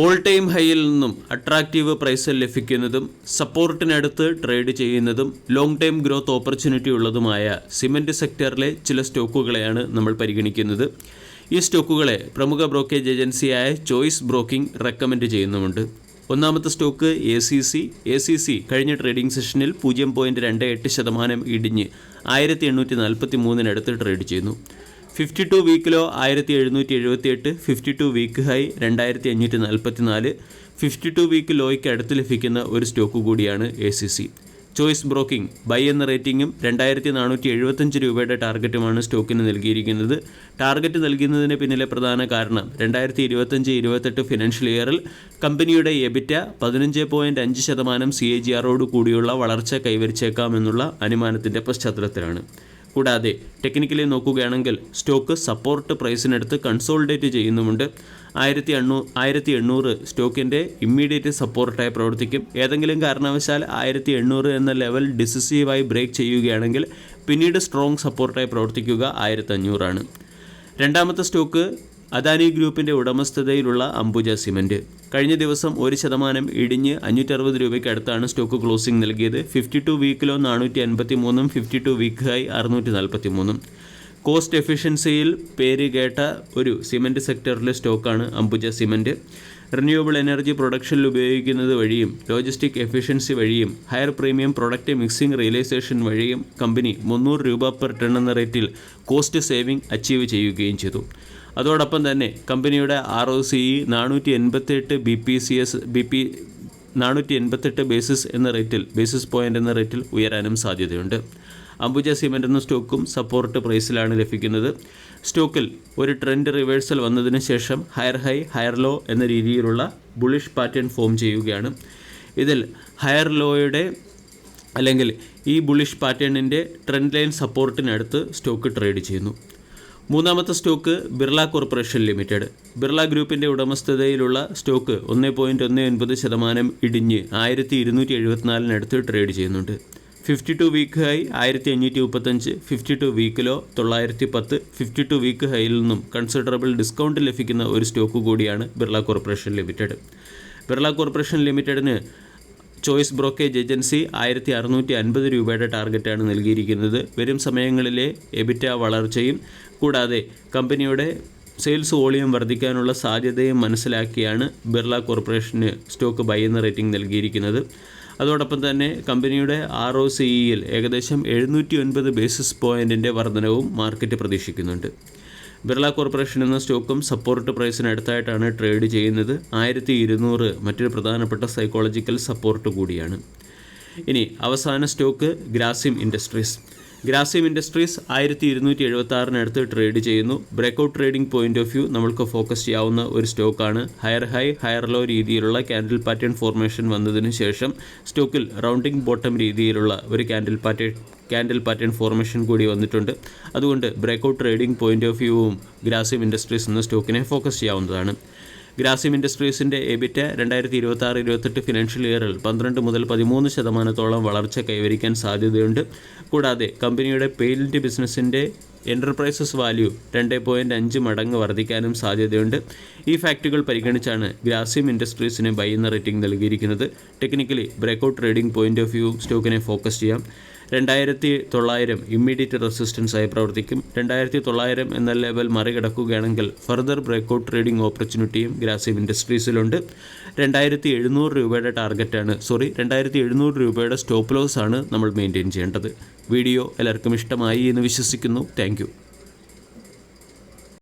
All time ഹൈയിൽ നിന്നും attractive പ്രൈസിൽ ലഭിക്കുന്നതും സപ്പോർട്ടിനടുത്ത് ട്രേഡ് ചെയ്യുന്നതും ലോങ് ടൈം ഗ്രോത്ത് ഓപ്പർച്യൂണിറ്റി ഉള്ളതുമായ സിമന്റ് സെക്ടറിലെ ചില സ്റ്റോക്കുകളെയാണ് നമ്മൾ പരിഗണിക്കുന്നത്. ഈ സ്റ്റോക്കുകളെ പ്രമുഖ ബ്രോക്കേജ് ഏജൻസിയായ ചോയ്സ് ബ്രോക്കിംഗ് റെക്കമെൻഡ് ചെയ്യുന്നുമുണ്ട്. ഒന്നാമത്തെ stock A C C A C C കഴിഞ്ഞ ട്രേഡിംഗ് സെഷനിൽ പൂജ്യം പോയിന്റ് രണ്ട് എട്ട് ശതമാനം ഇടിഞ്ഞ് ആയിരത്തി എണ്ണൂറ്റി നാൽപ്പത്തി മൂന്നിനടുത്ത് ട്രേഡ് ചെയ്യുന്നു. ഫിഫ്റ്റി ടു വീക്ക് ലോ ആയിരത്തി എഴുന്നൂറ്റി എഴുപത്തി എട്ട് ഫിഫ്റ്റി ടു വീക്ക് ഹൈ രണ്ടായിരത്തി അഞ്ഞൂറ്റി നാൽപ്പത്തി നാല് ഫിഫ്റ്റി ടു വീക്ക് ലോയ്ക്ക് അടുത്ത് ലഭിക്കുന്ന ഒരു സ്റ്റോക്ക് കൂടിയാണ് A C C choice broking buy എന്ന റേറ്റിംഗും രണ്ടായിരത്തി നാനൂറ്റി എഴുപത്തഞ്ച് രൂപയുടെ ടാർഗറ്റുമാണ് സ്റ്റോക്കിന് നൽകിയിരിക്കുന്നത്. ടാർഗറ്റ് നൽകുന്നതിന് പിന്നിലെ പ്രധാന കാരണം രണ്ടായിരത്തി ഇരുപത്തഞ്ച് ഇരുപത്തെട്ട് ഫിനാൻഷ്യൽ ഇയറിൽ കമ്പനിയുടെ എബിറ്റ പതിനഞ്ച് പോയിന്റ് അഞ്ച് ശതമാനം സി എ ജി ആറോട് കൂടിയുള്ള വളർച്ച കൈവരിച്ചേക്കാമെന്നുള്ള അനുമാനത്തിന്റെ പശ്ചാത്തലത്തിലാണ്. കൂടാതെ ടെക്നിക്കലി നോക്കുകയാണെങ്കിൽ സ്റ്റോക്ക് സപ്പോർട്ട് പ്രൈസിനടുത്ത് കൺസോൾഡേറ്റ് ചെയ്യുന്നുമുണ്ട്. ആയിരത്തി എണ്ണൂ ആയിരത്തി എണ്ണൂറ് സ്റ്റോക്കിന്റെ ഇമ്മീഡിയറ്റ് സപ്പോർട്ടായി പ്രവർത്തിക്കും. ഏതെങ്കിലും കാരണവശാൽ ആയിരത്തി എണ്ണൂറ് എന്ന ലെവൽ ഡിസിസീവായി ബ്രേക്ക് ചെയ്യുകയാണെങ്കിൽ പിന്നീട് സ്ട്രോങ് സപ്പോർട്ടായി പ്രവർത്തിക്കുക ആയിരത്തി അഞ്ഞൂറാണ്. രണ്ടാമത്തെ സ്റ്റോക്ക് അദാനി ഗ്രൂപ്പിന്റെ ഉടമസ്ഥതയിലുള്ള അംബുജ സിമന്റ് കഴിഞ്ഞ ദിവസം ഒരു ശതമാനം ഇടിഞ്ഞ് അഞ്ഞൂറ്ററുപത് രൂപയ്ക്ക് അടുത്താണ് സ്റ്റോക്ക് ക്ലോസിംഗ് നൽകിയത്. ഫിഫ്റ്റി ടു വീക്കിലോ നാനൂറ്റി അൻപത്തി മൂന്നും ഫിഫ്റ്റി ടു വീക്ക് ഹൈ അറുന്നൂറ്റി നാൽപ്പത്തി മൂന്നും കോസ്റ്റ് എഫിഷ്യൻസിയിൽ പേര് കേട്ട ഒരു സിമന്റ് സെക്ടറിലെ സ്റ്റോക്കാണ് അംബുജ സിമന്റ് റിന്യൂവബിൾ എനർജി പ്രൊഡക്ഷനിൽ ഉപയോഗിക്കുന്നത് വഴിയും ലോജിസ്റ്റിക് എഫിഷ്യൻസി വഴിയും higher premium product mixing realisation വഴിയും കമ്പനി മുന്നൂറ് രൂപ പെർ ടൺ എന്ന റേറ്റിൽ കോസ്റ്റ് സേവിംഗ് അച്ചീവ് ചെയ്യുകയും ചെയ്തു. അതോടൊപ്പം തന്നെ കമ്പനിയുടെ ആർ ഒ സി ഇ നാനൂറ്റി എൺപത്തെട്ട് B P C S B P നാനൂറ്റി എൺപത്തെട്ട് ബേസിസ് എന്ന റേറ്റിൽ ബേസിസ് പോയിന്റ് എന്ന റേറ്റിൽ ഉയരാനും സാധ്യതയുണ്ട്. അംബുജ സിമെന്റ് എന്ന സ്റ്റോക്കും സപ്പോർട്ട് പ്രൈസിലാണ് ലഭിക്കുന്നത്. സ്റ്റോക്കിൽ ഒരു ട്രെൻഡ് റിവേഴ്സൽ വന്നതിന് ശേഷം ഹയർ ഹൈ ഹയർ ലോ എന്ന രീതിയിലുള്ള ബുളിഷ് പാറ്റേൺ ഫോം ചെയ്യുകയാണ്. ഇതിൽ ഹയർ ലോയുടെ അല്ലെങ്കിൽ ഈ ബുളിഷ് പാറ്റേണിന്റെ ട്രെൻഡ് ലൈൻ സപ്പോർട്ടിനടുത്ത് സ്റ്റോക്ക് ട്രേഡ് ചെയ്യുന്നു. മൂന്നാമത്തെ stock Birla corporation limited. Birla ഗ്രൂപ്പിന്റെ ഉടമസ്ഥതയിലുള്ള സ്റ്റോക്ക് ഒന്ന് പോയിന്റ് ഒന്ന് ഒൻപത് ശതമാനം ഇടിഞ്ഞ് ആയിരത്തി ഇരുന്നൂറ്റി എഴുപത്തിനാലിനടുത്ത് ട്രേഡ് ചെയ്യുന്നുണ്ട്. ഫിഫ്റ്റി ടു വീക്ക് ഹൈ ആയിരത്തി അഞ്ഞൂറ്റി മുപ്പത്തഞ്ച് ഫിഫ്റ്റി ടു വീക്കിലോ തൊള്ളായിരത്തി പത്ത് ഫിഫ്റ്റി ടു വീക്ക് ഹൈയിൽ നിന്നും കൺസിഡറബിൾ ഡിസ്കൗണ്ട് ലഭിക്കുന്ന ഒരു സ്റ്റോക്ക് കൂടിയാണ് Birla corporation limited. Birla corporation ലിമിറ്റഡിന് ചോയ്സ് ബ്രോക്കേജ് ഏജൻസി ആയിരത്തി അറുന്നൂറ്റി അൻപത് രൂപയുടെ ടാർഗറ്റാണ് നൽകിയിരിക്കുന്നത്. വരും സമയങ്ങളിലെ എബിറ്റ വളർച്ചയും കൂടാതെ കമ്പനിയുടെ സെയിൽസ് വോളിയം വർദ്ധിക്കാനുള്ള സാധ്യതയും മനസ്സിലാക്കിയാണ് ബിർള കോർപ്പറേഷന് സ്റ്റോക്ക് ബൈ എന്ന റേറ്റിംഗ് നൽകിയിരിക്കുന്നത്. അതോടൊപ്പം തന്നെ കമ്പനിയുടെ ആർ ഒ സിഇയിൽ ഏകദേശം എഴുന്നൂറ്റി ഒൻപത് ബേസിസ് പോയിന്റിന്റെ വർധനവും മാർക്കറ്റ് പ്രതീക്ഷിക്കുന്നുണ്ട്. ബിർള കോർപ്പറേഷൻ എന്ന സ്റ്റോക്കും സപ്പോർട്ട് പ്രൈസിന് അടുത്തായിട്ടാണ് ട്രേഡ് ചെയ്യുന്നത്. ആയിരത്തി മറ്റൊരു പ്രധാനപ്പെട്ട സൈക്കോളജിക്കൽ സപ്പോർട്ട് കൂടിയാണ്. ഇനി അവസാന stock Grasim industries. Grasim industries ആയിരത്തി ഇരുന്നൂറ്റി എഴുപത്തി ആറിനടുത്ത് ട്രേഡ് ചെയ്യുന്നു. Breakout trading point of view നമ്മൾക്ക് ഫോക്കസ് ചെയ്യാവുന്ന ഒരു സ്റ്റോക്കാണ്. ഹയർ ഹൈ ഹയർ ലോ രീതിയിലുള്ള കാൻഡിൽ പാറ്റേൺ ഫോർമേഷൻ വന്നതിന് ശേഷം സ്റ്റോക്കിൽ റൗണ്ടിംഗ് ബോട്ടം രീതിയിലുള്ള ഒരു candle pattern candle pattern formation കൂടി വന്നിട്ടുണ്ട്. അതുകൊണ്ട് ബ്രേക്കൗട്ട് ട്രേഡിംഗ് പോയിന്റ് ഓഫ് വ്യൂവും ഗ്രാസിം ഇൻഡസ്ട്രീസ് എന്ന സ്റ്റോക്കിനെ ഫോക്കസ് ചെയ്യാവുന്നതാണ്. ഗ്രാസിം ഇൻഡസ്ട്രീസിന്റെ എബിറ്റ രണ്ടായിരത്തി ഇരുപത്തി ആറ് ഇരുപത്തെട്ട് ഫിനാൻഷ്യൽ ഇയറിൽ പന്ത്രണ്ട് മുതൽ പതിമൂന്ന് ശതമാനത്തോളം വളർച്ച കൈവരിക്കാൻ സാധ്യതയുണ്ട്. കൂടാതെ കമ്പനിയുടെ പെയിന്റ് ബിസിനസ്സിന്റെ എന്റർപ്രൈസസ് വാല്യൂ രണ്ട് പോയിന്റ് അഞ്ച് മടങ്ങ് വർദ്ധിക്കാനും സാധ്യതയുണ്ട്. ഈ ഫാക്റ്റുകൾ പരിഗണിച്ചാണ് ഗ്രാസിം ഇൻഡസ്ട്രീസിന് ബൈ എന്ന റേറ്റിംഗ് നൽകിയിരിക്കുന്നത്. Technically breakout trading point of view സ്റ്റോക്കിനെ focus ചെയ്യാം. രണ്ടായിരത്തി തൊള്ളായിരം ഇമ്മീഡിയറ്റ് റെസിസ്റ്റൻസായി പ്രവർത്തിക്കും. രണ്ടായിരത്തി തൊള്ളായിരം എന്ന ലെവൽ മറികടക്കുകയാണെങ്കിൽ ഫർദർ ബ്രേക്കൗട്ട് ട്രേഡിംഗ് ഓപ്പർച്യൂണിറ്റിയും ഗ്രാസിം ഇൻഡസ്ട്രീസിലുണ്ട്. രണ്ടായിരത്തി എഴുന്നൂറ് രൂപയുടെ ടാർഗറ്റാണ് സോറി രണ്ടായിരത്തി എഴുന്നൂറ് രൂപയുടെ സ്റ്റോപ്പ് ലോസ് ആണ് നമ്മൾ മെയിന്റെയിൻ ചെയ്യേണ്ടത്. വീഡിയോ എല്ലാവർക്കും ഇഷ്ടമായി എന്ന് വിശ്വസിക്കുന്നു. താങ്ക്